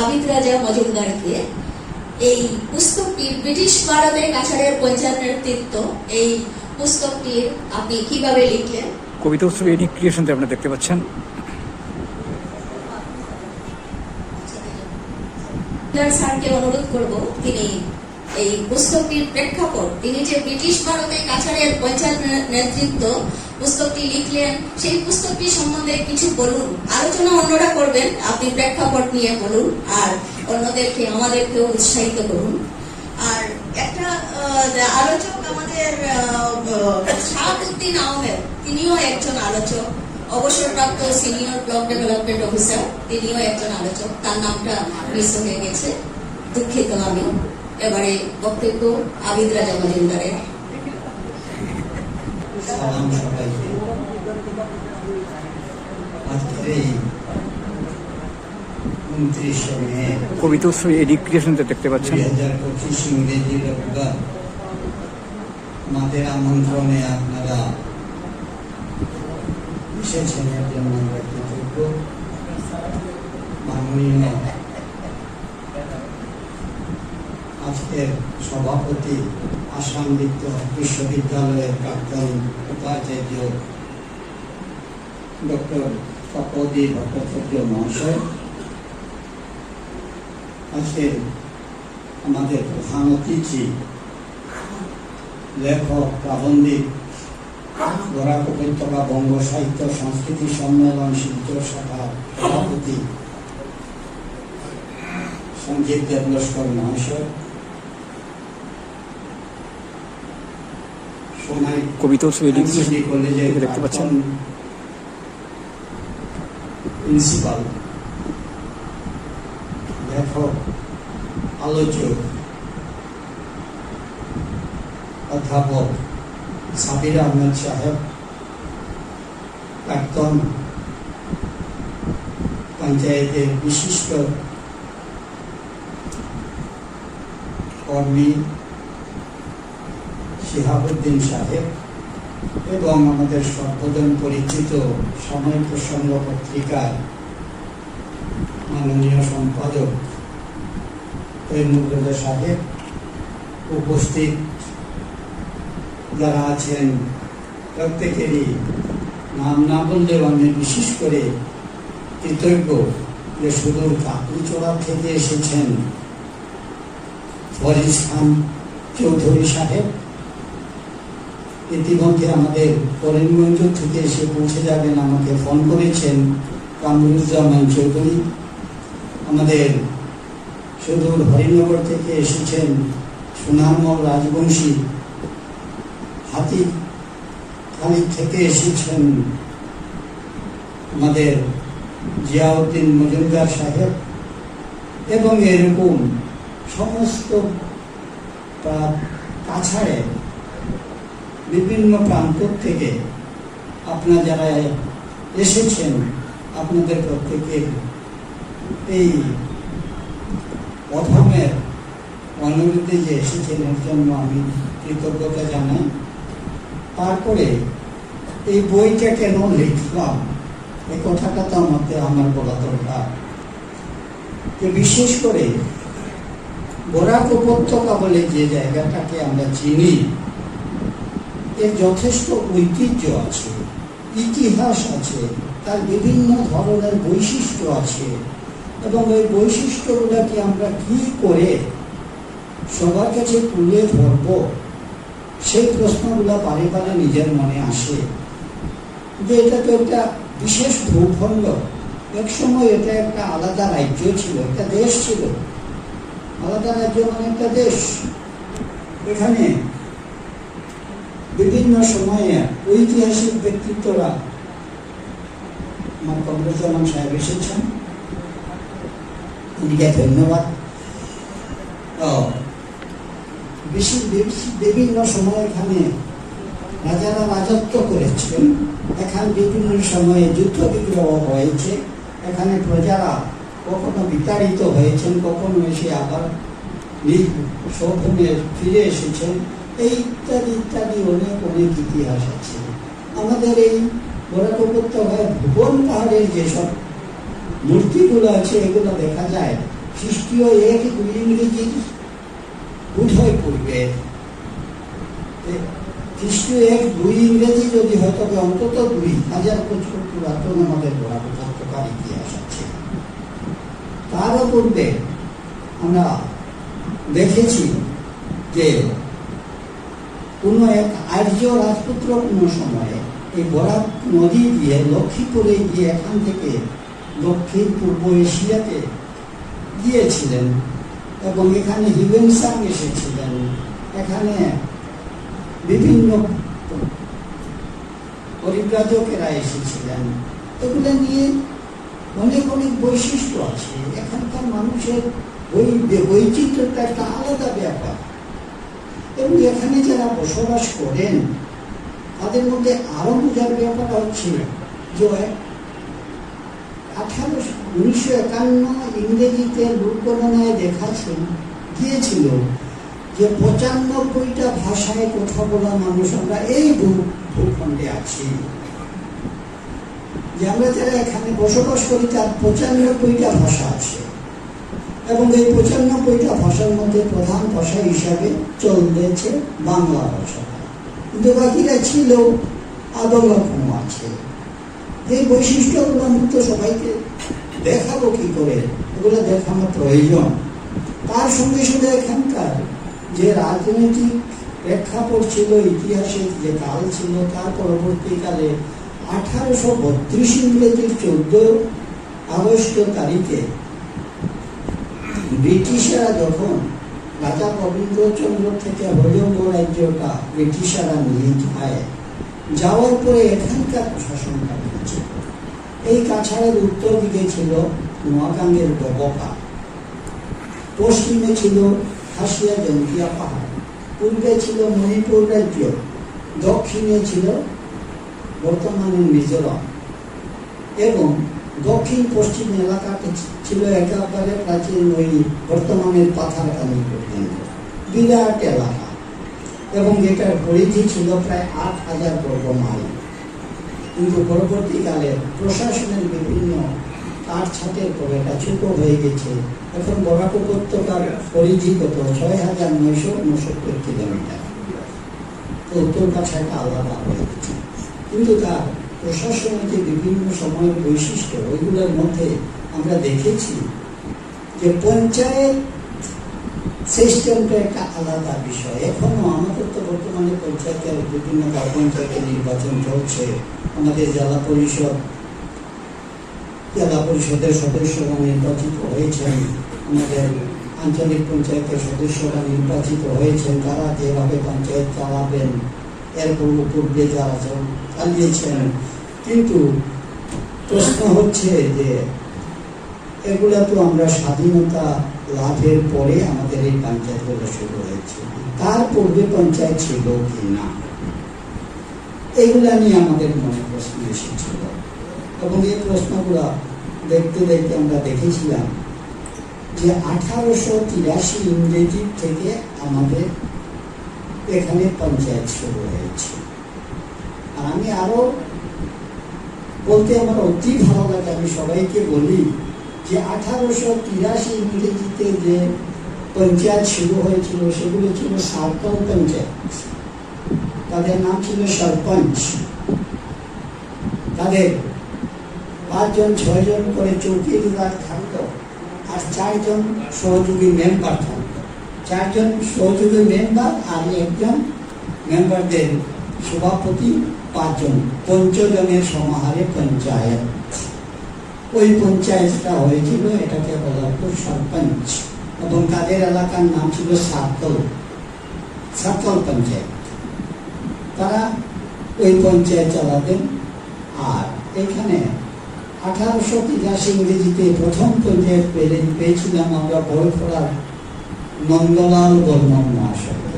আবিদ রাজা মজুমদারকে এই পুস্তকটি ব্রিটিশ ভারতের কাছাড়ের পঞ্চায়েত নেতৃত্ব এই পুস্তকটি আপনি কীভাবে লিখলেন? কবিতা উৎসব এডি ক্রিয়েশনতে আপনারা দেখতে পাচ্ছেন। স্যারকে অনুরোধ করব তিনি এই পুস্তকটির প্রেক্ষাপট তিনি যে ব্রিটিশ ভারতে কাছাড়ের পঞ্চায়েত নেতৃত্ব পুস্তকটি লিখলেন। সেই পুস্তকটি সম্বন্ধে কিছু বলুন। আলোচনা অন্যরা করবেন, আপনি প্রেক্ষাপট নিয়ে বলুন, আর অন্যদেরকে, আমাদেরকেও উৎসাহিত করুন। আর একটা আলোচক আমাদের শাহাবুদ্দিন আহমেদ, তিনিও একজন আলোচক, অবসরপ্রাপ্ত সিনিয়র ব্লক ডেভেলপমেন্ট অফিসার, তিনিও একজন আলোচক। তার নামটা মিস হয়ে গেছে, দুঃখিত আমি। এবারে বক্তব্য আবিদ রাজা মজুমদারের। সালাম সবাইকে কবিতা আমন্ত্রণে আপনারা আজকের সভাপতি আসাম বিদ্য, বিশ্ববিদ্যালয়ের প্রাক্তন উপাচার্য ডক্টর তপদী ভট্টাচার্য মহাশয়। আজকের আমাদের প্রধান অতিথি, লেখক, প্রাবন্ধিক বরাক উপত্যকা বঙ্গ সাহিত্য সংস্কৃতি সম্মেলন শিল্প শাখা সভাপতি সঞ্জীব দেবলস্কর মহাশয়। সোনাই কবিতা উৎসব এডি এনসিডি কলেজের দেখতে পাচ্ছেন। প্রিন্সিপাল লেখক আলোচক অধ্যাপক সাবির আহমেদ সাহেব প্রাক্তন পঞ্চায়েতের বিশিষ্ট কর্মী শিহাবুদ্দিন সাহেব এবং আমাদের সর্বজন পরিচিত সময় প্রসঙ্গ পত্রিকার মাননীয় সম্পাদক তৈমুদ্দোজা সাহেব উপস্থিত যারা আছেন প্রত্যেকেরই নাম না বললেও আমি বিশেষ করে কৃতজ্ঞ যে সুদূর কাকুচড়া থেকে এসেছেন ফরিজ খান চৌধুরী সাহেব। ইতিমধ্যে আমাদের করিমগঞ্জ থেকে এসে পৌঁছে যাবেন। আমাকে ফোন করেছেন কামরুজ্জামান চৌধুরী। আমাদের সুদূর হরিনগর থেকে এসেছেন সুনামল রাজবংশী হাতি খালি থেকে এসেছেন আমাদের জিয়াউদ্দিন মজুমদার সাহেব। এবং এরকম সমস্ত কাছাড়ে বিভিন্ন প্রান্ত থেকে আপনারা যারা এসেছেন, আপনাদের প্রত্যেকের এই প্রথমের অনুরোধে যে এসেছেন, এর জন্য আমি কৃতজ্ঞতা জানাই। তারপরে এই বইটা কেন লিখলাম? এই কথাটা তো আমাকে, আমার বলা দরকার। যে বিশেষ করে বরাক উপত্যকা বলে যে জায়গাটাকে আমরা চিনি এর যথেষ্ট ঐতিহ্য আছে, ইতিহাস আছে, তার বিভিন্ন ধরনের বৈশিষ্ট্য আছে। এবং এই বৈশিষ্ট্যগুলোকে আমরা কি করে সবার কাছে তুলে ধরব, সেই প্রশ্নগুলো বারে বারে নিজের মনে আসে। যে এটা তো একটা বিশেষ ভূখণ্ড, এক সময় এটা একটা আলাদা রাজ্য ছিল, একটা দেশ ছিল। আলাদা রাজ্য মানে একটা দেশ। এখানে বিভিন্ন সময়ে ঐতিহাসিক ব্যক্তিত্বরা কমরুজ্জামান সাহেব এসেছেন। উনিকে ধন্যবাদ। বিভিন্ন সময় এখানে রাজারা রাজত্ব করেছেন। এখানে বিভিন্ন সময়ে যুদ্ধ বিগ্রহ হয়েছে। এখানে প্রজারা কখনো বিতাড়িত হয়েছেন, কখনো এসে আবার ফিরে এসেছেন। এই ইত্যাদি ইত্যাদি অনেক অনেক ইতিহাস আছে। আমাদের এই বরাক উপত্যকায় ভুবন পাহাড়ের যেসব মূর্তিগুলো আছে, এগুলো দেখা যায়। খ্রিস্টীয় এক দুই ইংরেজি উভয় পূর্বে খ্রিস্টীয় এক দুই ইংরেজি যদি হয়, তবে অন্তত দুই হাজার বছর পুরাতন আমাদের বড় পদার্থকার ইতিহাস আছে। তারও পূর্বে আমরা দেখেছি যে কোন এক আর্য রাজপুত্র কোন সময়ে এই বরাক নদী দিয়ে লক্ষ্মীপুরে গিয়ে এখান থেকে দক্ষিণ পূর্ব এশিয়াতে গিয়েছিলেন এবং এখানে হিউয়েনসাং এসেছিলেন। এখানে বিভিন্ন পরিব্রাজকেরা এসেছিলেন। এগুলো নিয়ে অনেক অনেক বৈশিষ্ট্য আছে। এখানকার মানুষের বৈচিত্র্যটা একটা আলাদা ব্যাপার। এবং এখানে যারা বসবাস করেন, তাদের মধ্যে আরও বোঝার ব্যাপার হচ্ছে যে আঠারোশো উনিশশো একান্ন ইংরেজিতে লোকগণনায় দেখাচ্ছেন গিয়েছিল যে পঁচানব্বইটা ভাষায় কথা বলা মানুষ আমরা এই ভূখণ্ডে আছি। যে আমরা যারা এখানে বসবাস করি, তার পঁচানব্বইটা ভাষা আছে। এবং এই পঁচানব্বইটা ভাষার মধ্যে প্রধান ভাষা হিসাবে চলতেছে বাংলা ভাষা। কিন্তু বাকিরা ছিল আদৌ রকম আছে। এই বৈশিষ্ট্যগুলো আমি তো সবাইকে দেখাবো কি করে? এগুলো দেখানো প্রয়োজন। তার সঙ্গে সঙ্গে এখানকার যে রাজনৈতিক প্রেক্ষাপট ছিল, ইতিহাসের যে কাল ছিল, তার পরবর্তীকালে আঠারোশো বত্রিশ ইংরেজির চোদ্দ আগস্ট তারিখে ব্রিটিশরা যখন রাজা রবীন্দ্রচন্দ্র থেকে হরিয়ঙ্গ রাজ্যটা ব্রিটিশরা নিয়ে যায় যাওয়ার পরে এখানকার প্রশাসনটা হয়েছে এই কাছাড়ের উত্তর দিকে ছিল নোয়াগাঙ্গের ডবকা পশ্চিমে ছিল খাসিয়া জঙ্গিয়া পাহাড়। পূর্বে ছিল মণিপুর রাজ্য। দক্ষিণে ছিল বর্তমানের মিজোরাম। এবং দক্ষিণ পশ্চিম এলাকাতে ছিল একেবারে প্রাচীন ওই বর্তমানের পাথারকানি পর্যন্ত। বিরাট এলাকা। এবং এটার পরিধি ছিল প্রায় আট হাজার বর্গ মাইল। কিন্তু পরবর্তীকালে প্রশাসনের বিভিন্ন কাঠ ছাটের পরে এটা ছোট হয়ে গেছে। এখন বরাক উপত্যকার পরিধি কত? ছয় হাজার নয়শো উনসত্তর কিলোমিটার। তো উত্তর কাছাটা আলাদা। হয়ে গেছে কিন্তু তার প্রশাসনের যে বিভিন্ন সময়ের বৈশিষ্ট্য ওইগুলোর মধ্যে আমরা দেখেছি যে পঞ্চায়েত সিস্টেমটা একটা আলাদা বিষয়। এখনও আমাদের তো বর্তমানে পঞ্চায়েতের বিভিন্ন গ্রাম পঞ্চায়েতের নির্বাচন চলছে। আমাদের জেলা পরিষদ, জেলা পরিষদের সদস্যরা নির্বাচিত হয়েছেন। আমাদের আঞ্চলিক পঞ্চায়েতের সদস্যরা নির্বাচিত হয়েছেন। তারা যেভাবে পঞ্চায়েত চালাবেন, এর পূর্ব যারা চালিয়েছেন কিন্তু প্রশ্ন হচ্ছে যে এগুলা তো আমরা স্বাধীনতা লাভের পরে আমাদের এই পঞ্চায়েতগুলো শুরু হয়েছে। তার পূর্বে পঞ্চায়েত ছিল কি না? এগুলা নিয়ে আমাদের মনে প্রশ্ন এসেছিল। এবং এই প্রশ্নগুলো দেখতে দেখতে আমরা দেখেছিলাম যে আঠারোশো তিরাশি ইংরেজি থেকে আমাদের এখানে পঞ্চায়েত শুরু হয়েছে। আমি আরও বলতে আমার অতি ভালো লাগে, আমি সবাইকে বলি যে আঠারোশো তিরাশি ইংরেজিতে যে পঞ্চায়েত শুরু হয়েছিল, সেগুলো ছিল সার্কল পঞ্চায়েত। তাদের নাম ছিল সরপঞ্চ। তাদের পাঁচজন, ছয়জন করে চৌকিদার থাকতো আর চারজন সহযোগী মেম্বার থাকতো। চারজন সহযোগী মেম্বার আর একজন মেম্বারদের সভাপতি পাঁচজন, পঞ্চজনের সমাহারে পঞ্চায়েত। ওই পঞ্চায়েতটা হয়েছিল এটাকে বলা হতো সরপঞ্চ এবং তাদের এলাকার নাম ছিল সাতল সাতল পঞ্চায়েত। তারা ওই পঞ্চায়েত চালাতেন। আর এখানে আঠারোশো তিরাশি ইংরেজিতে প্রথম পঞ্চায়েত পেয়ে পেয়েছিলাম আমরা বড় বড়খোলার নন্দলাল বর্মন মহাশয়কে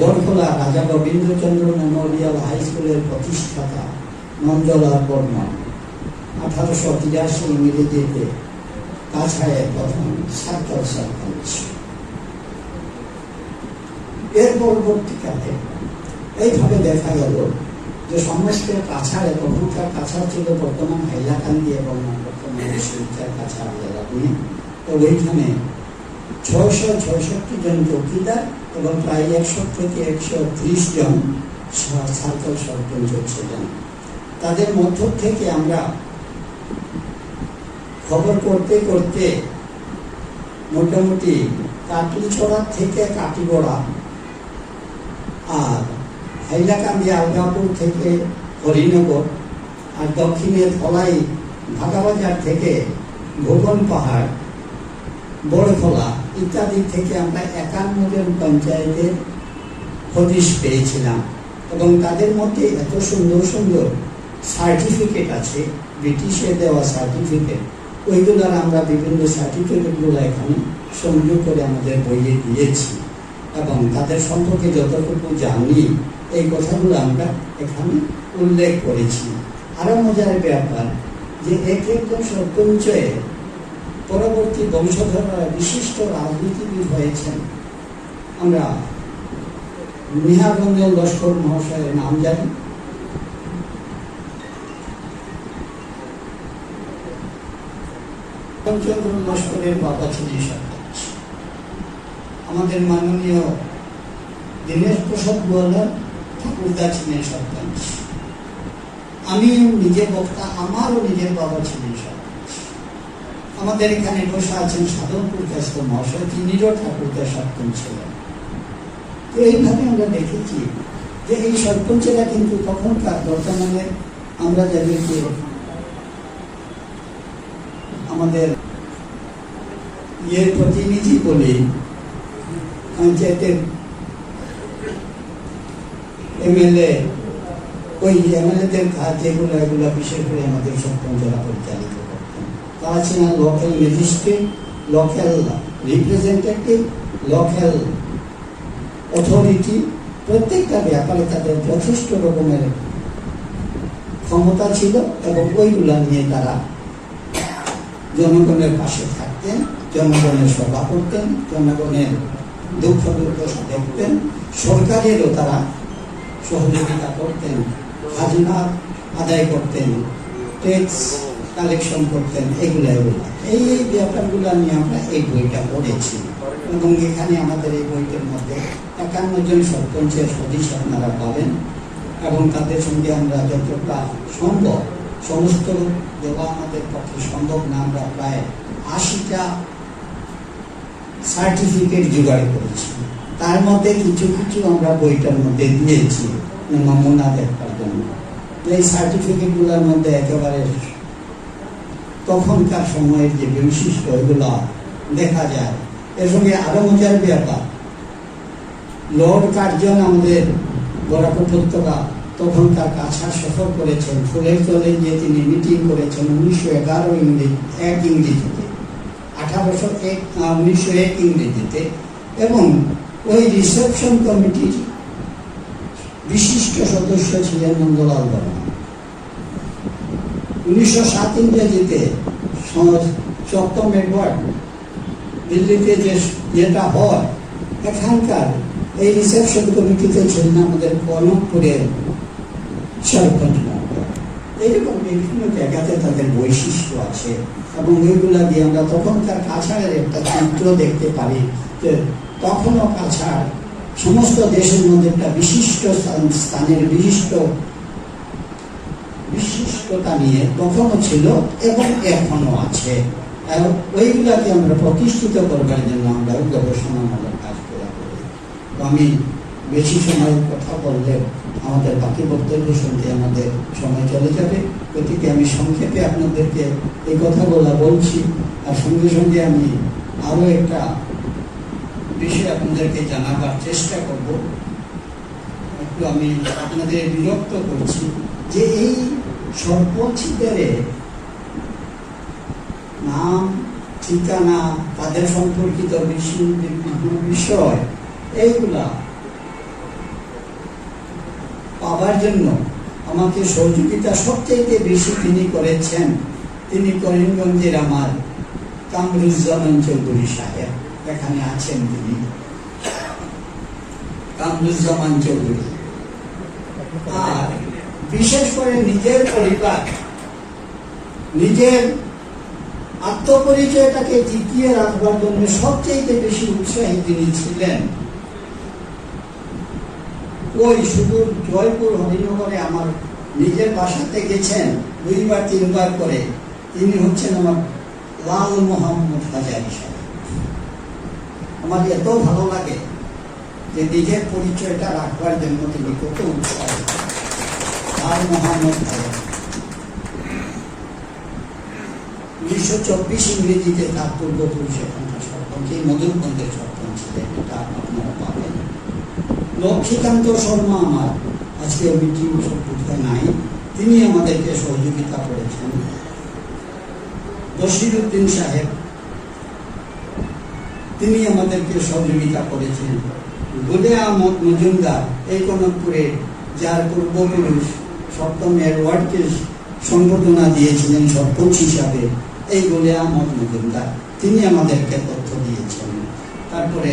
বড়খোলা রাজা রবীন্দ্রচন্দ্র মেমোরিয়াল হাই স্কুলের প্রতিষ্ঠাতা নন্দলাল বর্মন। আঠারোশো তিরাশি ইংরেজিতে কাছায় প্রথম সার্কল সার্পঞ্চ। এর পরবর্তীকালে এইভাবে দেখা গেল যে সমস্ত কাছাড়ে তখনকার কাছাড় ছিল বর্তমান হাইলাকান্দি এবং বর্তমানে শিলচার কাছাড় জেলাগুলি তো ওইখানে ছয়শো ছয়ষট্টি জন চৌকিদার এবং প্রায় একশো থেকে একশো ত্রিশ জন সার্কেল সরপঞ্চ ছিলেন তাদের মধ্য থেকে আমরা খবর করতে করতে মোটামুটি কাটলিছড়া থেকে কাটিগড়া আর হাইলাকান্দি আলগাপুর থেকে হরিনগর আর দক্ষিণে ধলাই ভাগাবাজার থেকে ভুবন পাহাড় বড়খোলা ইত্যাদি থেকে আমরা একান্ন জন পঞ্চায়েতের হদিশ পেয়েছিলাম এবং তাদের মধ্যে এত সুন্দর সুন্দর সার্টিফিকেট আছে, ব্রিটিশের দেওয়া সার্টিফিকেট ওইগুলোর আমরা বিভিন্ন সার্টিফিকেটগুলো এখানে সংযোগ করে আমাদের বইয়ে দিয়েছি এবং তাদের সম্পর্কে যতটুকু জানি, এই কথাগুলো আমরা এখানে উল্লেখ করেছি। আরও মজার ব্যাপার যে এক একজন সরপঞ্চে পরবর্তী বংশধররা বিশিষ্ট রাজনীতিবিদ হয়েছেন। আমরা নিহারঞ্জন লস্কর মহাশয়ের নাম জানি। চন্দ্র লস্করের বাবা ছিলেন আমাদের মাননীয় দীনেশ প্রসাদ গোয়ালার ঠাকুরদা ছিলেন সরপঞ্চ আমি নিজে বক্তা, আমারও নিজের বাবা ছিলেন সরপঞ্চ আমাদের এখানে বসে আছেন সাধনপুর কাস্ত মহাশয় তিনিও ঠাকুরদা সরপঞ্চ ছিলেন। তো এইভাবে আমরা দেখেছি যে এই সরপঞ্চেরা কিন্তু তখনকার বর্তমানে আমরা যাদেরকে আমাদের ইয়ের প্রতিনিধি বলি, পঞ্চায়েতের এমএলএ, ওই এমএলএদের কাজ যেগুলো এগুলো বিশেষ করে আমাদের সরপঞ্চরা পরিচালিত। তারা ছিলেন local magistrate local representative local authority প্রত্যেকটা ব্যাপারে তাদের যথেষ্ট রকমের ক্ষমতা ছিল এবং ওইগুলা নিয়ে তারা জনগণের পাশে থাকতেন, জনগণের সভা করতেন, জনগণের দুঃখ দুর্দশা দেখতেন। সরকারেরও তারা সহযোগিতা করতেন, খাজনা আদায় করতেন ট্যাক্স কালেকশন করতেন এগুলা এগুলা এই এই ব্যাপারগুলো নিয়ে আমরা এই বইটা পড়েছি। এবং এখানে আমাদের এই বইটার মধ্যে একান্ন জন সরপঞ্চের সদস্য আপনারা পাবেন। এবং তাদের সঙ্গে আমরা যতটা সম্ভব, সমস্ত দেওয়া আমাদের পক্ষে সম্ভব না, আমরা প্রায় আশিটা সার্টিফিকেট জোগাড় করেছি। তার মধ্যে কিছু কিছু আমরা বইটার মধ্যে দিয়েছি। নমুনা দেখবার জন্য এই সার্টিফিকেটগুলোর মধ্যে একেবারে তখনকার সময়ের যে বৈশিষ্ট্য এগুলো দেখা যায়, এর সঙ্গে আরও মজার ব্যাপার। লর্ড কার্জন আমাদের বরাক উপত্যকা তখনকার কাছাড় সফর করেছেন, ফুলের তলে গিয়ে তিনি মিটিং করেছেন উনিশশো এগারো ইংরেজি, এক ইংরেজিতে আঠারোশো এক উনিশশো এক ইংরেজিতে এবং ওই রিসেপশন কমিটির বিশিষ্ট সদস্য ছিলেন নন্দলাল বর্মা। উনিশশো সাত ইংরেজিতে সপ্তম এডওয়ার্ড দিল্লিতে যে যেটা হয়, এখানকার এই রিসেপশন কমিটিতে ছিলেন আমাদের কনকপুরের মহোদয়। এইরকম বিভিন্ন জায়গাতে তাদের বৈশিষ্ট্য আছে এবং ওইগুলা দিয়ে আমরা তখনকার কাছাড়ের একটা চিত্র দেখতে পারি যে তখনও কাছাড় সমস্ত দেশের মধ্যে একটা বিশিষ্ট স্থানের বিশিষ্ট বিশিষ্টতা নিয়ে তখনও ছিল এবং এখনও আছে। এবং ওইগুলাকে আমরা প্রতিষ্ঠিত করবার জন্য আমরা গবেষণামূলক কাজ করে আমি বেশি সময়ের কথা বললে আমাদের বাকি বক্তব্য শুনতে আমাদের সময় চলে যাবে। গতিকে আমি সংক্ষেপে আপনাদেরকে এই কথাগুলো বলছি। আর সঙ্গে সঙ্গে আমি আরও একটা বিষয় আপনাদেরকে জানাবার চেষ্টা করব। একটু আমি আপনাদের বিরক্ত করছি যে এই সর্বচিদের নাম, ঠিকানা, তাদের সম্পর্কিত বিষয় এইগুলা পাবার জন্য আমাকে সহযোগিতা সবচেয়ে বেশি তিনি করেছেন। তিনি করিমগঞ্জের আমার কামরুজ্জামান চৌধুরী সাহেব। এখানে আছেন তিনি। কামরুজ্জামান চৌধুরী। আর বিশেষ করে নিজের পরিবার, নিজের আত্মপরিচয়টাকে টিকিয়ে রাখবার জন্য সবচেয়ে বেশি উৎসাহী তিনি ছিলেন। ওই শুধু জয়পুর হরিনগরে আমার নিজের বাসাতে গেছেন, দুইবার, তিনবার করে। তিনি হচ্ছেন আমার লাল মোহাম্মদ হাজারি সাহেব। আমার এত ভালো লাগে যে নিজের পরিচয়টা রাখবার জন্য তিনি কত উৎসাহ। লক্ষ্মীকান্ত শর্মা আমার, আজকে নাই, তিনি আমাদেরকে সহযোগিতা করেছেন। বশিরুদ্দিন সাহেব, তিনি আমাদেরকে সহযোগিতা করেছেন। আহমদ মজুমদার, এই কনকপুরে, যার পূর্বপুরুষ সপ্তম এডওয়ার্ডকে সম্বর্ধনা দিয়েছিলেন সরপঞ্চ হিসাবে। এই গুলে আহমদ মজুমদার তিনি আমাদেরকে তথ্য দিয়েছেন। তারপরে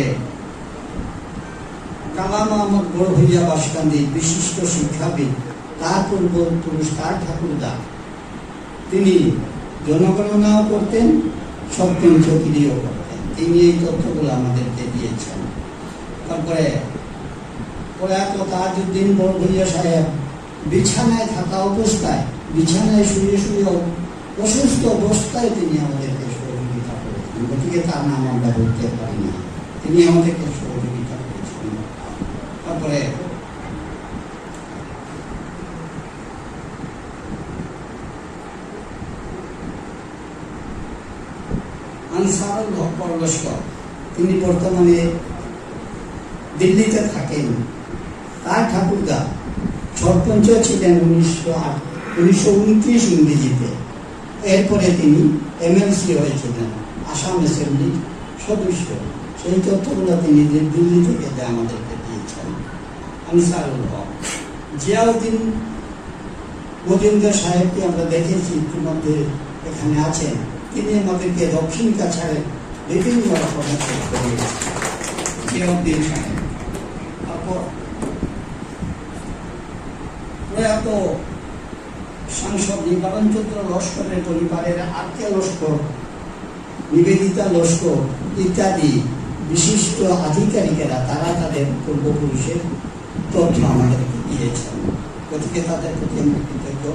কালাম আহমদ বড় বাসকান্দি বিশিষ্ট শিক্ষাবিদ তার পূর্বপুরুষ তার ঠাকুরদা তিনি জনগণনাও করতেন, সপ্তম চকিরিও করতেন। তিনি এই তথ্যগুলো আমাদেরকে দিয়েছেন। তারপরে প্রয়াত তাজউদ্দিন বড়ভইয়া সাহেব বিছানায় থাকা অবস্থায়, বিছানায় শুয়ে শুয়ে অসুস্থ অবস্থায় তিনি আমাদেরকে সহযোগিতা করেছেন। গতিকে তার নাম আমরা বলতে পারি না। তিনি আমাদেরকে সহযোগিতা করেছেন। তারপরে তিনি বর্তমানে দিল্লিতে থাকেন। তার ঠাকুরদা সরপঞ্চ ছিলেন উনিশশো আট, উনিশশো উনত্রিশ ইংরেজিতে। এরপরে তিনি এমএলসি হয়েছিলেন আসাম অ্যাসেম্বলির সদস্য। সেই তথ্যগুলো তিনি দিল্লি থেকে আমাদেরকে দিয়েছেন। আনসারুল হক। জিয়াউদ্দিন মজুমদার সাহেবকে আমরা দেখেছি, ইতিমধ্যে এখানে আছেন। তিনি আমাদেরকে দক্ষিণ কাছাড়ে বিভিন্ন রকমের জিয়াউদ্দিন সাহেব। তারপর প্রয়াত সাংসদ নিবারণ চন্দ্র লস্করের পরিবারের আত্মীয় লস্কর, নিবেদিতা লস্কর ইত্যাদি বিশিষ্ট আধিকারিকেরা তারা তাদের পূর্বপুরুষের তথ্য আমাদেরকে দিয়েছেন। গতিকে তাদের প্রতি আমরা কৃতজ্ঞ।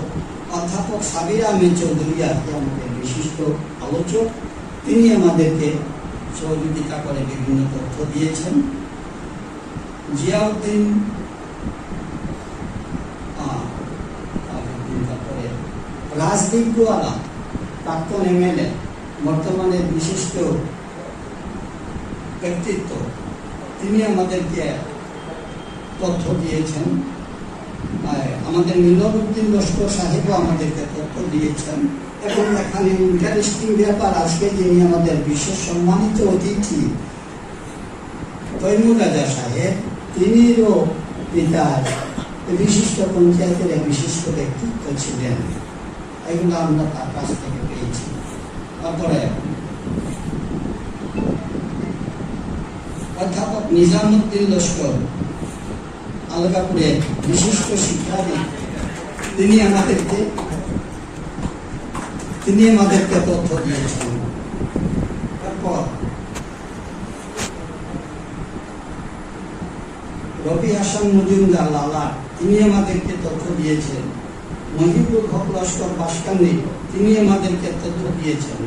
অধ্যাপক সাবির আহমেদ চৌধুরী আজকে আমাদের বিশিষ্ট আলোচক। তিনি আমাদেরকে সহযোগিতা করে বিভিন্ন তথ্য দিয়েছেন। জিয়াউদ্দিন আহ, তাজউদ্দিন, তারপরে রাজদীপ গোয়ালা প্রাক্তন এমএলএ বর্তমানে বিশিষ্ট ব্যক্তিত্ব তিনি আমাদেরকে তথ্য দিয়েছেন। আমাদের মিলনুদ্দিন লস্কর সাহেবও আমাদেরকে তথ্য দিয়েছেন। এবং এখানে ইন্টারেস্টিং ব্যাপার আজকে যিনি আমাদের বিশেষ সম্মানিত অতিথি। তৈমুর রাজা সাহেব তিনিও পিতার বিশিষ্ট পঞ্চায়েতের বিশিষ্ট ব্যক্তিত্ব ছিলেন। এগুলো আমরা তার কাছ থেকে পেয়েছি। তারপরে অধ্যাপক নিজামুদ্দিন লস্কর, আলগাপুরে বিশিষ্ট শিক্ষাবিদ, তিনি আমাদেরকে তিনি আমাদেরকে তথ্য দিয়েছেন তারপর রবি হাসান মজুমদার লালা, তিনি আমাদেরকে তথ্য দিয়েছেন মহিবুল হক লস্কর বাসকান্দি তিনি আমাদেরকে তথ্য দিয়েছেন।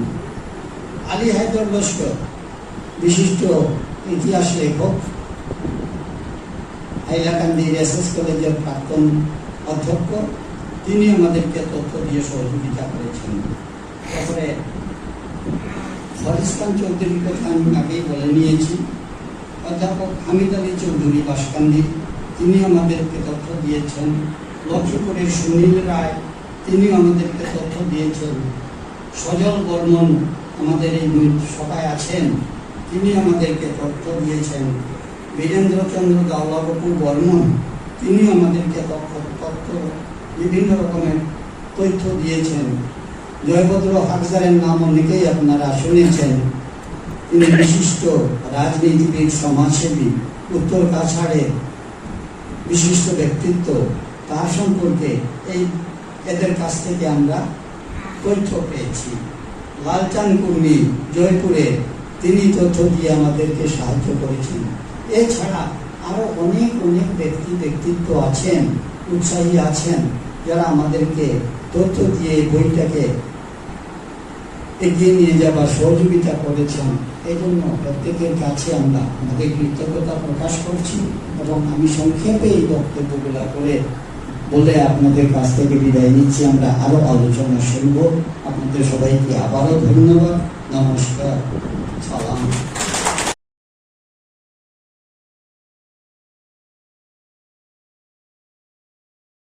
আলী হায়দর লস্কর, বিশিষ্ট ইতিহাস লেখক হাইলাকান্দি এসএস কলেজের প্রাক্তন অধ্যক্ষ তিনি আমাদেরকে তথ্য দিয়ে সহযোগিতা করেছেন। তারপরে হরিস্তান চৌধুরীর কথা আমি আগেই বলে নিয়েছি। অধ্যাপক হামিদ আলী চৌধুরী বাসকান্দি তিনি আমাদেরকে তথ্য দিয়েছেন। লক্ষ্মীপুরের সুনীল রায়, তিনি আমাদেরকে তথ্য দিয়েছেন সজল বর্মন আমাদের এই সভায় আছেন। তিনি আমাদেরকে তথ্য দিয়েছেন। বীরেন্দ্রচন্দ্র দাওলাবপু বর্মন, তিনি আমাদেরকে তথ্য তথ্য বিভিন্ন রকমের তথ্য দিয়েছেন। জয়ভদ্র হাকজারের নাম অনেকেই আপনারা শুনেছেন। তিনি বিশিষ্ট রাজনীতিবিদ, সমাজসেবী, উত্তর কাছাড়ের বিশিষ্ট ব্যক্তিত্ব। তার সম্পর্কে এই এদের কাছ থেকে আমরা তথ্য পেয়েছি। লালচান কুর্মী জয়পুরে তিনি তথ্য দিয়ে আমাদেরকে সাহায্য করেছেন। এছাড়া আরও অনেক অনেক ব্যক্তি, ব্যক্তিত্ব আছেন, উৎসাহী আছেন, যারা আমাদেরকে তথ্য দিয়ে এই বইটাকে এগিয়ে নিয়ে যাবার সহযোগিতা করেছেন। এই জন্য প্রত্যেকের কাছে আমরা আমাদের কৃতজ্ঞতা প্রকাশ করছি এবং আমি সংক্ষেপে এই বক্তব্যগুলো করে বলে আপনাদের কাছ থেকে বিদায় নিচ্ছি। আমরা আরও আলোচনা শুনব। আপনাদের সবাইকে আবারও ধন্যবাদ। নমস্কার। সালাম।